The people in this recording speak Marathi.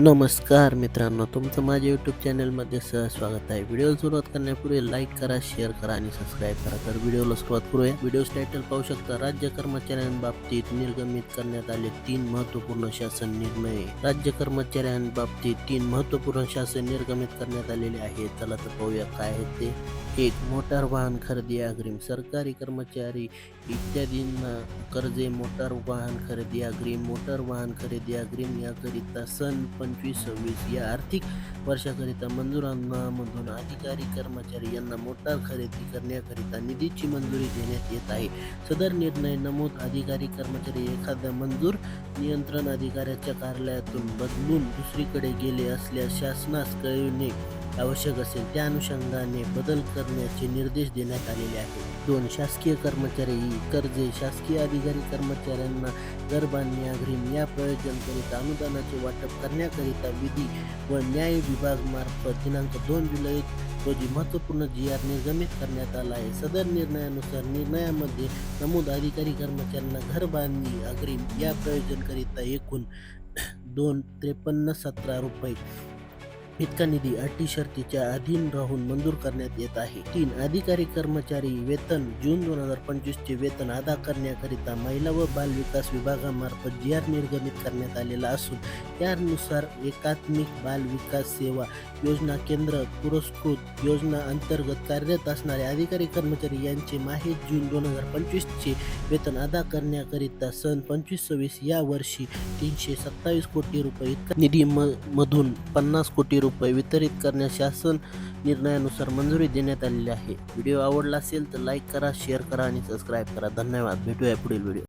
नमस्कार मित्रांनो तुमचं माझ्या यूट्यूब चॅनलमध्ये सहज स्वागत आहे. व्हिडिओ सुरुवात करण्यापूर्वी लाईक करा शेअर करा आणि सबस्क्राईब करा. तर व्हिडिओला सुरुवात करूया. व्हिडिओ टायटल पाहू शकता राज्य कर्मचाऱ्यांबाबतीत निर्गमित करण्यात आले तीन महत्त्वपूर्ण शासन निर्णय. राज्य कर्मचाऱ्यांबाबतीत तीन महत्त्वपूर्ण शासन निर्गमित करण्यात आलेले आहेत. चला तर पाहूया काय आहेत ते. एक मोटार वाहन खरेदी अग्रिम. सरकारी कर्मचारी इत्यादींना कर्जे मोटार वाहन खरेदी अग्रिम. मोटार वाहन खरेदी अग्रिम याकरिता सन पंचवीस सव्वीस या आर्थिक वर्षाकरिता मंजुरांमधून अधिकारी कर्मचारी यांना मोटार खरेदी करण्याकरिता निधीची मंजुरी देण्यात येत आहे. सदर निर्णय नमूद अधिकारी कर्मचारी एखाद्या मंजूर नियंत्रण अधिकाऱ्याच्या कार्यालयातून बदलून दुसरीकडे गेले असल्यास शासनास कळविणे आवश्यक असेल त्या अनुषंगाने बदल करण्याचे निर्देश देण्यात आलेले आहेत. दोन शासकीय कर्मचारी कर्जे शासकीय अधिकारी कर्मचाऱ्यांना घरबांधणी अग्रिम या प्रयोजनाकरिता अनुदानाचे वाटप करण्याकरिता विधी व न्याय विभाग मार्फत दिनांक दोन जुलै रोजी महत्त्वपूर्ण जी आर निर्गमित करण्यात आला आहे. सदर निर्णयानुसार निर्णयामध्ये नमूद अधिकारी कर्मचाऱ्यांना घर बांधणी अग्रिम या प्रयोजनाकरिता एकूण दोन त्रेपन्न सतरा रुपये इतका निधी अटी शर्तीच्या अधीन राहून मंजूर करण्यात येत आहे. तीन अधिकारी कर्मचारी वेतन जून दोन हजार पंचवीसचे वेतन अदा करण्याकरिता महिला व बाल विकास विभागामार्फत जी आर निर्गमित करण्यात आलेला असून त्यानुसार एकात्मिक बाल विकास सेवा योजना केंद्र पुरस्कृत योजना अंतर्गत कार्यरत असणारे अधिकारी कर्मचारी यांचे माहे जून दोन हजार पंचवीसचे वेतन अदा करण्याकरिता सन पंचवीस सव्वीस या वर्षी तीनशे सत्तावीस कोटी रुपये इतका निधी म मधून पन्नास कोटी रुपये वितरित करण्यास शासन निर्णयानुसार मंजुरी देण्यात आलेली आहे. व्हिडिओ आवडला असेल तर लाईक करा शेअर करा आणि सबस्क्राईब करा. धन्यवाद. भेटूया पुढील व्हिडिओ